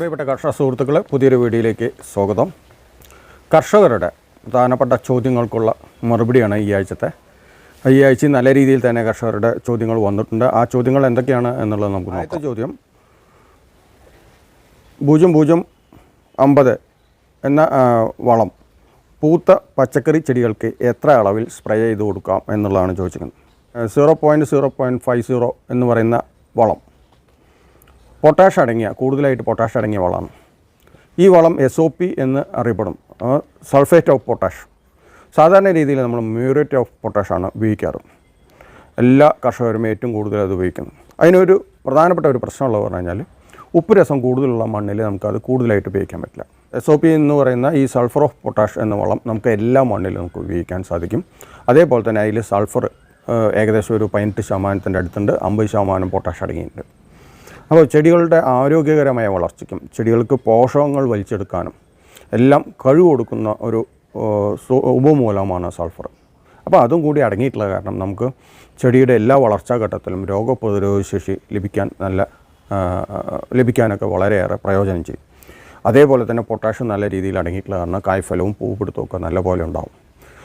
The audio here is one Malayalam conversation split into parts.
പ്രിയപ്പെട്ട കർഷക സുഹൃത്തുക്കളെ പുതിയൊരു വീഡിയോയിലേക്ക് സ്വാഗതം. കർഷകരുടെ പ്രധാനപ്പെട്ട ചോദ്യങ്ങൾക്കുള്ള മറുപടിയാണ് ഈ ആഴ്ചത്തെ. ഈ ആഴ്ച നല്ല രീതിയിൽ തന്നെ കർഷകരുടെ ചോദ്യങ്ങൾ വന്നിട്ടുണ്ട്. ആ ചോദ്യങ്ങൾ എന്തൊക്കെയാണ് എന്നുള്ളത് നമുക്ക് നോക്കാം. ചോദ്യം. പൂജ്യം പൂജ്യം അമ്പത് എന്ന വളം പൂത്ത പച്ചക്കറി ചെടികൾക്ക് എത്ര അളവിൽ സ്പ്രേ ചെയ്ത് കൊടുക്കാം എന്നുള്ളതാണ് ചോദിച്ചിരിക്കുന്നത്. Zero point zero point five zero എന്ന് പറയുന്ന വളം പൊട്ടാഷ് അടങ്ങിയ കൂടുതലായിട്ട് പൊട്ടാഷ് അടങ്ങിയ വളമാണ്. ഈ വളം എസ് ഒ പി എന്ന് അറിയപ്പെടും. സൾഫേറ്റ് ഓഫ് പൊട്ടാഷ് സാധാരണ രീതിയിൽ നമ്മൾ മ്യൂറേറ്റ് ഓഫ് പൊട്ടാഷാണ് ഉപയോഗിക്കാറ്. എല്ലാ കർഷകരും ഏറ്റവും കൂടുതൽ അത് ഉപയോഗിക്കുന്നത് അതിനൊരു പ്രധാനപ്പെട്ട ഒരു പ്രശ്നമുള്ളത് പറഞ്ഞു കഴിഞ്ഞാൽ ഉപ്പ് രസം കൂടുതലുള്ള മണ്ണിൽ നമുക്കത് കൂടുതലായിട്ട് ഉപയോഗിക്കാൻ പറ്റില്ല. എസ് ഒ പി എന്ന് പറയുന്ന ഈ സൾഫർ ഓഫ് പൊട്ടാഷ് എന്ന വളം നമുക്ക് എല്ലാ മണ്ണിലും നമുക്ക് ഉപയോഗിക്കാൻ സാധിക്കും. അതേപോലെ തന്നെ അതിൽ സൾഫർ ഏകദേശം ഒരു പതിനെട്ട് ശതമാനത്തിന്റെ അടുത്തുണ്ട് അമ്പത് ശതമാനം പൊട്ടാഷ് അടങ്ങിയിട്ടുണ്ട്. അപ്പോൾ ചെടികളുടെ ആരോഗ്യകരമായ വളർച്ചയ്ക്കും ചെടികൾക്ക് പോഷകങ്ങൾ വലിച്ചെടുക്കാനും എല്ലാം കഴിവ് കൊടുക്കുന്ന ഒരു ഉപമൂലമാണ് സൾഫർ. അപ്പോൾ അതും കൂടി അടങ്ങിയിട്ടുള്ള കാരണം നമുക്ക് ചെടിയുടെ എല്ലാ വളർച്ചാ ഘട്ടത്തിലും രോഗപ്രതിരോധ ശേഷി ലഭിക്കാൻ നല്ല ലഭിക്കാനൊക്കെ വളരെയേറെ പ്രയോജനം ചെയ്യും. അതേപോലെ തന്നെ പൊട്ടാഷ്യം നല്ല രീതിയിൽ അടങ്ങിയിട്ടുള്ള കാരണം കായ്ഫലവും പൂപ്പിടുത്തവും ഒക്കെ നല്ലപോലെ ഉണ്ടാവും.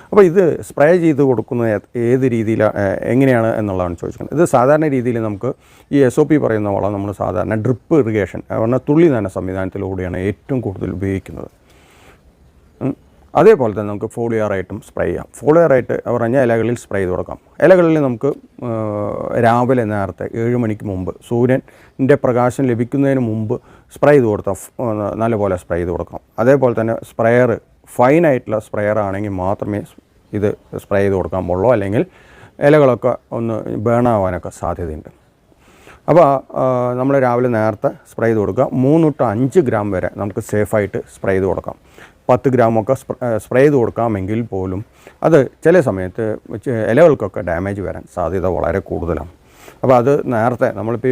അപ്പോൾ ഇത് സ്പ്രേ ചെയ്ത് കൊടുക്കുന്നത് ഏത് രീതിയിലാണ് എങ്ങനെയാണ് എന്നുള്ളതാണ് ചോദിക്കുന്നത് ഇത് സാധാരണ രീതിയിൽ നമുക്ക് ഈ എസ് ഒ പി പറയുന്ന വളം നമ്മൾ സാധാരണ ഡ്രിപ്പ് ഇറിഗേഷൻ പറഞ്ഞാൽ തുള്ളി നന സംവിധാനത്തിലൂടെയാണ് ഏറ്റവും കൂടുതൽ ഉപയോഗിക്കുന്നത്. അതേപോലെ തന്നെ നമുക്ക് ഫോളിയറായിട്ടും സ്പ്രേ ചെയ്യാം. ഫോളിയറായിട്ട് പറഞ്ഞാൽ ഇലകളിൽ സ്പ്രേ ചെയ്ത് കൊടുക്കാം. ഇലകളിൽ നമുക്ക് രാവിലെ നേരത്തെ ഏഴ് മണിക്ക് മുമ്പ് സൂര്യന്റെ പ്രകാശം ലഭിക്കുന്നതിന് മുമ്പ് സ്പ്രേ ചെയ്ത് കൊടുത്താൽ നല്ലപോലെ സ്പ്രേ ചെയ്ത് കൊടുക്കാം അതേപോലെ തന്നെ സ്പ്രെയർ ഫൈനായിട്ടുള്ള സ്പ്രെയർ ആണെങ്കിൽ മാത്രമേ ഇത് സ്പ്രേ ചെയ്ത് കൊടുക്കാൻ പാടുള്ളൂ അല്ലെങ്കിൽ ഇലകളൊക്കെ ഒന്ന് ബേൺ ആവാനൊക്കെ സാധ്യതയുണ്ട്. അപ്പോൾ നമ്മൾ രാവിലെ നേരത്തെ സ്പ്രേ ചെയ്ത് കൊടുക്കുക. മൂന്ന് തൊട്ട് അഞ്ച് ഗ്രാം വരെ നമുക്ക് സേഫായിട്ട് സ്പ്രേ ചെയ്ത് കൊടുക്കാം. പത്ത് ഗ്രാമൊക്കെ സ്പ്രേ ചെയ്ത് കൊടുക്കാമെങ്കിൽ പോലും അത് ചില സമയത്ത് ഇലകൾക്കൊക്കെ ഡാമേജ് വരാൻ സാധ്യത വളരെ കൂടുതലാണ്. അപ്പോൾ അത് നേരത്തെ നമ്മളിപ്പോൾ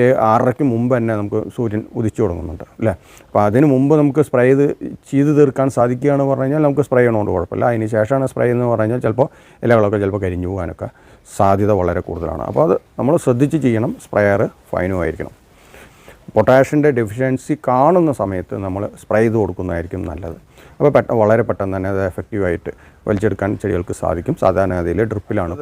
ഈ ആറരയ്ക്ക് മുമ്പ് തന്നെ നമുക്ക് സൂര്യൻ ഉദിച്ചു തുടങ്ങുന്നുണ്ട് അല്ലേ? അപ്പോൾ അതിന് മുമ്പ് നമുക്ക് സ്പ്രേ ചെയ്ത് ചെയ്ത് തീർക്കാൻ സാധിക്കുകയാണെന്ന് പറഞ്ഞു കഴിഞ്ഞാൽ നമുക്ക് സ്പ്രേ ചെയ്യണോണ്ട് കുഴപ്പമില്ല. അതിന് ശേഷമാണ് സ്പ്രേ എന്ന് പറഞ്ഞാൽ ചിലപ്പോൾ ഇലകളൊക്കെ ചിലപ്പോൾ കരിഞ്ഞു പോകാനൊക്കെ സാധ്യത വളരെ കൂടുതലാണ്. അപ്പോൾ അത് നമ്മൾ ശ്രദ്ധിച്ച് ചെയ്യണം സ്പ്രേയർ ഫൈനും ആയിരിക്കണം. പൊട്ടാഷ്യന്റെ ഡെഫിഷ്യൻസി കാണുന്ന സമയത്ത് നമ്മൾ സ്പ്രേ ചെയ്ത് കൊടുക്കുന്നതായിരിക്കും നല്ലത്. അപ്പോൾ പെട്ട വളരെ പെട്ടെന്ന് തന്നെ അത് എഫക്റ്റീവായിട്ട് വലിച്ചെടുക്കാൻ ചെടികൾക്ക് സാധിക്കും. സാധാരണഗതിയിൽ ഡ്രിപ്പിലാണ്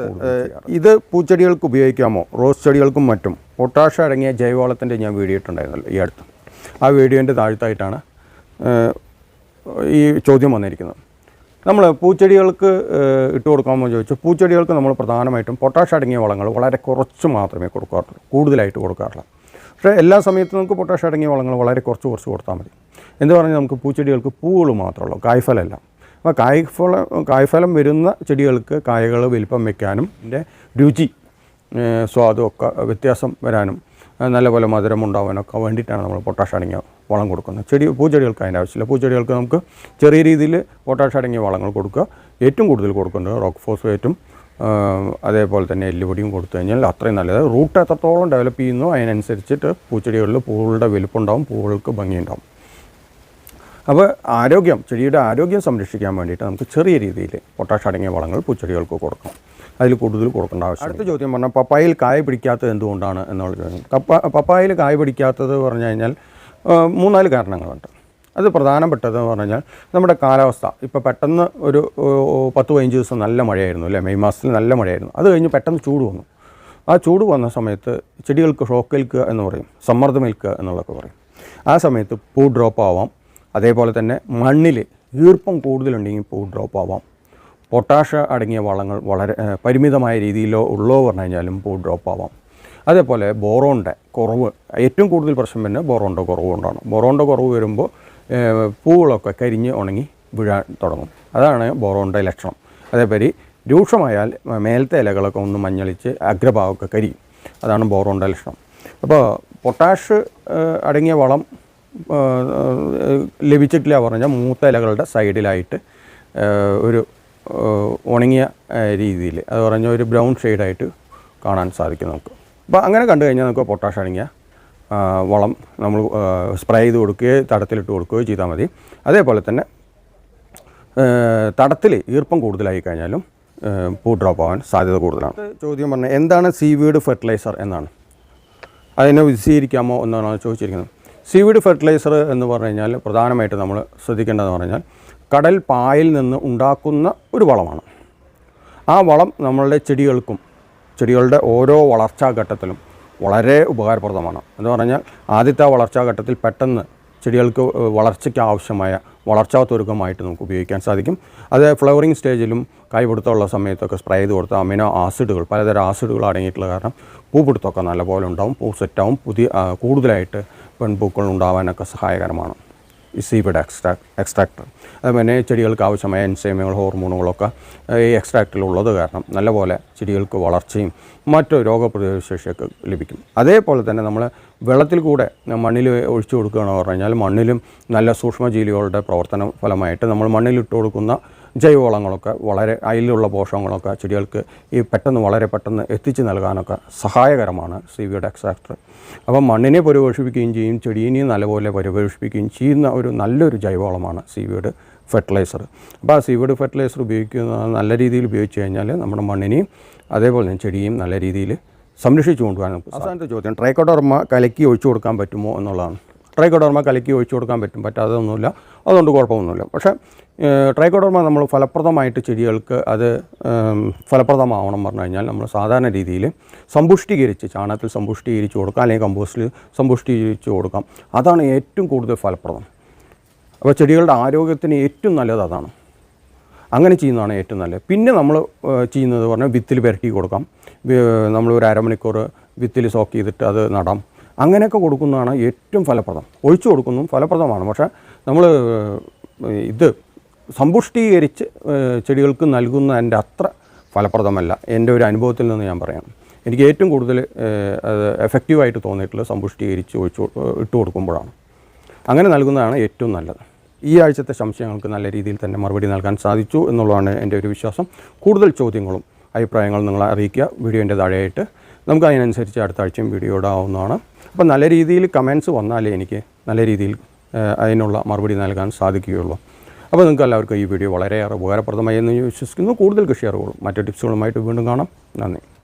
ഇത് പൂച്ചെടികൾക്ക് ഉപയോഗിക്കാമോ? റോസ് ചെടികൾക്കും മറ്റും. പൊട്ടാഷ അടങ്ങിയ ജൈവവളത്തിന്റെ ഞാൻ വീഡിയോ ഇട്ടുണ്ടായിരുന്നല്ലോ ഈ അടുത്ത്. ആ വീഡിയോന്റെ താഴ്ത്തായിട്ടാണ് ഈ ചോദ്യം വന്നിരിക്കുന്നത്. നമ്മൾ പൂച്ചെടികൾക്ക് ഇട്ട് കൊടുക്കാമോ എന്ന് ചോദിച്ചു പൂച്ചെടികൾക്ക് നമ്മൾ പ്രധാനമായിട്ടും പൊട്ടാഷ് അടങ്ങിയ വളങ്ങൾ വളരെ കുറച്ച് മാത്രമേ കൊടുക്കാറുള്ളൂ. കൂടുതലായിട്ട് കൊടുക്കാറില്ല. പക്ഷേ എല്ലാ സമയത്തും നമുക്ക് പൊട്ടാഷ് അടങ്ങിയ വളങ്ങൾ വളരെ കുറച്ച് കുറച്ച് കൊടുത്താൽ മതി. എന്ന് പറഞ്ഞാൽ നമുക്ക് പൂച്ചെടികൾക്ക് പൂവുകൾ മാത്രമേ കായ്ഫലമല്ല. അപ്പോൾ കായ്ഫലം കായ്ഫലം വരുന്ന ചെടികൾക്ക് കായകൾ വലിപ്പം വെക്കാനും അതിന്റെ രുചി സ്വാദും ഒക്കെ വ്യത്യാസം വരാനും നല്ലപോലെ മധുരം ഉണ്ടാവാനൊക്കെ വേണ്ടിയിട്ടാണ് നമ്മൾ പൊട്ടാഷ് അടങ്ങിയ വളം കൊടുക്കുന്നത്. ചെടി പൂച്ചെടികൾക്ക് അതിന്റെ ആവശ്യമില്ല. പൂച്ചെടികൾക്ക് നമുക്ക് ചെറിയ രീതിയിൽ പൊട്ടാഷ് അടങ്ങിയ വളങ്ങൾ കൊടുക്കുക. ഏറ്റവും കൂടുതൽ കൊടുക്കേണ്ടത് റോക്ക് ഫോസ്ഫേറ്റും അതേപോലെ തന്നെ എല്ലുപൊടിയും കൊടുത്തു കഴിഞ്ഞാൽ അത്രയും നല്ലത്. റൂട്ട് എത്രത്തോളം ഡെവലപ്പ് ചെയ്യുന്നു അതിനനുസരിച്ചിട്ട് പൂച്ചെടികളിൽ പൂവുകളുടെ വലുപ്പുണ്ടാവും പൂവുകൾക്ക് ഭംഗിയുണ്ടാവും. അപ്പോൾ ആരോഗ്യം ചെടിയുടെ ആരോഗ്യം സംരക്ഷിക്കാൻ വേണ്ടിയിട്ട് നമുക്ക് ചെറിയ രീതിയിൽ പൊട്ടാഷ് അടങ്ങിയ വളങ്ങൾ പൂച്ചെടികൾക്ക് കൊടുക്കണം. അതിൽ കൂടുതൽ കൊടുക്കേണ്ട ആവശ്യം അടുത്ത ചോദ്യം പറഞ്ഞാൽ പപ്പായിൽ കായ പിടിക്കാത്തത് എന്തുകൊണ്ടാണ് എന്നുള്ള ചോദ്യം. കപ്പ പപ്പായിൽ കായ പിടിക്കാത്തത് പറഞ്ഞു കഴിഞ്ഞാൽ മൂന്നാൽ കാരണങ്ങളുണ്ട്. അത് പ്രധാനപ്പെട്ടതെന്ന് പറഞ്ഞു കഴിഞ്ഞാൽ നമ്മുടെ കാലാവസ്ഥ. ഇപ്പോൾ പെട്ടെന്ന് ഒരു പത്ത് പതിനഞ്ച് ദിവസം നല്ല മഴയായിരുന്നു അല്ലേ? മെയ് മാസത്തിൽ നല്ല മഴയായിരുന്നു. അത് കഴിഞ്ഞ് പെട്ടെന്ന് ചൂട് വന്നു. ആ ചൂട് വന്ന സമയത്ത് ചെടികൾക്ക് ഷോക്ക് ഏൽക്കുക എന്ന് പറയും സമ്മർദ്ദമേൽക്കുക എന്നുള്ളതൊക്കെ പറയും. ആ സമയത്ത് പൂ ഡ്രോപ്പ് ആവാം. അതേപോലെ തന്നെ മണ്ണിൽ ഈർപ്പം കൂടുതലുണ്ടെങ്കിൽ പൂ ഡ്രോപ്പ് ആവാം. പൊട്ടാഷ അടങ്ങിയ വളങ്ങൾ വളരെ പരിമിതമായ രീതിയിലോ ഉള്ളോ പറഞ്ഞു കഴിഞ്ഞാലും പൂ ഡ്രോപ്പ് ആവാം. അതേപോലെ ബോറോണിന്റെ കുറവ് ഏറ്റവും കൂടുതൽ പ്രശ്നം പിന്നെ ബോറോണിന്റെ കുറവ് കൊണ്ടാണ് ബോറോണിന്റെ കുറവ് വരുമ്പോൾ പൂവുകളൊക്കെ കരിഞ്ഞ് ഉണങ്ങി വീഴാൻ തുടങ്ങും. അതാണ് ബോറോണിന്റെ ലക്ഷണം. അതേപോലെ രൂക്ഷമായാൽ മേലത്തെ ഇലകളൊക്കെ ഒന്ന് മഞ്ഞളിച്ച് അഗ്രഭാവമൊക്കെ കരിയും. അതാണ് ബോറോണിന്റെ ലക്ഷണം. അപ്പോൾ പൊട്ടാഷ് അടങ്ങിയ വളം ലഭിച്ചിട്ടില്ല പറഞ്ഞാൽ മൂത്ത ഇലകളുടെ സൈഡിലായിട്ട് ഒരു ഉണങ്ങിയ രീതിയിൽ അത് പറഞ്ഞ ഒരു ബ്രൗൺ ഷെയ്ഡായിട്ട് കാണാൻ സാധിക്കും നമുക്ക്. അപ്പോൾ അങ്ങനെ കണ്ടു കഴിഞ്ഞാൽ നമുക്ക് പൊട്ടാഷ് അടങ്ങിയ വളം നമ്മൾ സ്പ്രേ ചെയ്ത് കൊടുക്കുകയോ തടത്തിലിട്ട് കൊടുക്കുകയോ ചെയ്താൽ മതി. അതേപോലെ തന്നെ തടത്തിൽ ഈർപ്പം കൂടുതലായി കഴിഞ്ഞാലും പൂ ഡ്രോപ്പ് ആവാൻ സാധ്യത കൂടുതലാണ്. ചോദ്യം പറഞ്ഞാൽ എന്താണ് സീവീഡ് ഫെർട്ടിലൈസർ എന്നാണ്? അതിനെ വിശദീകരിക്കാമോ എന്നാണ് ചോദിച്ചിരിക്കുന്നത്. സീവീഡ് ഫെർട്ടിലൈസർ എന്ന് പറഞ്ഞു കഴിഞ്ഞാൽ പ്രധാനമായിട്ട് നമ്മൾ ശ്രദ്ധിക്കേണ്ടതെന്ന് പറഞ്ഞാൽ കടൽ പായിൽ നിന്ന് ഉണ്ടാക്കുന്ന ഒരു വളമാണ്. ആ വളം നമ്മളുടെ ചെടികൾക്കും ചെടികളുടെ ഓരോ വളർച്ചാ ഘട്ടത്തിലും വളരെ ഉപകാരപ്രദമാണ്. എന്ന് പറഞ്ഞാൽ ആദ്യത്തെ വളർച്ചാ ഘട്ടത്തിൽ പെട്ടെന്ന് ചെടികൾക്ക് വളർച്ചയ്ക്ക് ആവശ്യമായ വളർച്ചാ തുരുക്കമായിട്ട് നമുക്ക് ഉപയോഗിക്കാൻ സാധിക്കും. അത് ഫ്ലവറിങ് സ്റ്റേജിലും കൈപിടുത്തമുള്ള സമയത്തൊക്കെ സ്പ്രേ ചെയ്ത് കൊടുത്ത അമിനോ ആസിഡുകൾ പലതരം ആസിഡുകൾ അടങ്ങിയിട്ടുള്ള കാരണം പൂപിടുത്തമൊക്കെ നല്ലപോലെ ഉണ്ടാവും പൂ സെറ്റാവും പുതിയ കൂടുതലായിട്ട് പെൺപൂക്കൾ ഉണ്ടാവാനൊക്കെ സഹായകരമാണ്. ഈ സീബിഡ് എക്സ്ട്രാക്ട് എക്സ്ട്രാക്ടർ അതുപോലെ ചെടികൾക്ക് ആവശ്യമായ എൻസൈമുകൾ ഹോർമോണുകളൊക്കെ ഈ എക്സ്ട്രാക്റ്റിലുള്ളത് കാരണം നല്ലപോലെ ചെടികൾക്ക് വളർച്ചയും മറ്റു രോഗപ്രതിരോധ ശേഷിയൊക്കെ ലഭിക്കും. അതേപോലെ തന്നെ നമ്മൾ വെള്ളത്തിൽ കൂടെ മണ്ണിൽ ഒഴിച്ചു കൊടുക്കുകയാണെന്ന് പറഞ്ഞു കഴിഞ്ഞാൽ മണ്ണിലും നല്ല സൂക്ഷ്മജീവികളുടെ പ്രവർത്തന ഫലമായിട്ട് നമ്മൾ മണ്ണിലിട്ട് കൊടുക്കുന്ന ജൈവവളങ്ങളൊക്കെ വളരെ അതിലുള്ള പോഷകങ്ങളൊക്കെ ചെടികൾക്ക് ഈ പെട്ടെന്ന് വളരെ പെട്ടെന്ന് എത്തിച്ചു നൽകാനൊക്കെ സഹായകരമാണ് സി വിയുടെ എക്സാക്ടർ. അപ്പം മണ്ണിനെ പരിപോഷിപ്പിക്കുകയും ചെയ്യും ചെടീനെയും നല്ലപോലെ പരിപോഷിപ്പിക്കുകയും ചെയ്യുന്ന ഒരു നല്ലൊരു ജൈവവളമാണ് സി വിയുടെ ഫെർട്ടിലൈസർ. അപ്പോൾ ആ സീവിഡ് ഫെർട്ടിലൈസർ ഉപയോഗിക്കുന്ന നല്ല രീതിയിൽ ഉപയോഗിച്ച് കഴിഞ്ഞാൽ നമ്മുടെ മണ്ണിനെയും അതേപോലെ തന്നെ ചെടിയും നല്ല രീതിയിൽ സംരക്ഷിച്ചു കൊണ്ടുപോകാൻ അവസാനത്തെ ചോദ്യം ട്രൈക്കോഡർമ കലക്കി ഒഴിച്ചു കൊടുക്കാൻ പറ്റുമോ എന്നുള്ളതാണ്. ട്രൈക്കോഡോർമ കലക്കി ഒഴിച്ചു കൊടുക്കാൻ പറ്റും. പറ്റാതൊന്നുമില്ല അതുകൊണ്ട് കുഴപ്പമൊന്നുമില്ല. പക്ഷേ ട്രൈക്കോഡോർമ നമ്മൾ ഫലപ്രദമായിട്ട് ചെടികൾക്ക് അത് ഫലപ്രദമാവണം പറഞ്ഞു കഴിഞ്ഞാൽ നമ്മൾ സാധാരണ രീതിയിൽ സമ്പുഷ്ടീകരിച്ച് ചാണകത്തിൽ സമ്പുഷ്ടീകരിച്ച് കൊടുക്കാം. അല്ലെങ്കിൽ കമ്പോസ്റ്റിൽ സമ്പുഷ്ടീകരിച്ച് കൊടുക്കാം. അതാണ് ഏറ്റവും കൂടുതൽ ഫലപ്രദം. അപ്പോൾ ചെടികളുടെ ആരോഗ്യത്തിന് ഏറ്റവും നല്ലത് അതാണ്. അങ്ങനെ ചെയ്യുന്നതാണ് ഏറ്റവും നല്ലത്. പിന്നെ നമ്മൾ ചെയ്യുന്നത് പറഞ്ഞാൽ വിത്തിൽ പെരട്ടി കൊടുക്കാം. നമ്മൾ ഒരു അരമണിക്കൂർ വിത്തിൽ സോക്ക് ചെയ്തിട്ട് അത് നടാം. അങ്ങനെയൊക്കെ കൊടുക്കുന്നതാണ് ഏറ്റവും ഫലപ്രദം. ഒഴിച്ചു കൊടുക്കുന്നതും ഫലപ്രദമാണ്. പക്ഷേ നമ്മൾ ഇത് സമ്പുഷ്ടീകരിച്ച് ചെടികൾക്ക് നൽകുന്നതിന്റെ അത്ര ഫലപ്രദമല്ല. എന്റെ ഒരു അനുഭവത്തിൽ നിന്ന് ഞാൻ പറയാം. എനിക്ക് ഏറ്റവും കൂടുതൽ എഫക്റ്റീവായിട്ട് തോന്നിയിട്ടുള്ളത് സമ്പുഷ്ടീകരിച്ച് ഒഴിച്ചു ഇട്ട് കൊടുക്കുമ്പോഴാണ്. അങ്ങനെ നൽകുന്നതാണ് ഏറ്റവും നല്ലത്. ഈ ആഴ്ചത്തെ സംശയങ്ങൾക്ക് നല്ല രീതിയിൽ തന്നെ മറുപടി നൽകാൻ സാധിച്ചു എന്നുള്ളതാണ് എന്റെ ഒരു വിശ്വാസം. കൂടുതൽ ചോദ്യങ്ങളും അഭിപ്രായങ്ങളും നിങ്ങൾ അറിയിക്കുക. വീഡിയോന്റെ താഴെയായിട്ട് നമുക്ക് അതിനനുസരിച്ച് അടുത്ത ആഴ്ചയും വീഡിയോ ഇടാവുന്നതാണ് അപ്പോൾ നല്ല രീതിയിൽ കമൻസ് വന്നാലേ എനിക്ക് നല്ല രീതിയിൽ അതിനുള്ള മറുപടി നൽകാൻ സാധിക്കുകയുള്ളൂ. അപ്പോൾ നിങ്ങൾക്ക് എല്ലാവർക്കും ഈ വീഡിയോ വളരെയേറെ ഉപകാരപ്രദമായി എന്ന് വിശ്വസിക്കുന്നു. കൂടുതൽ കൃഷി അറിവുകളും മറ്റു ടിപ്സുകളുമായിട്ട് വീണ്ടും കാണാം. നന്ദി.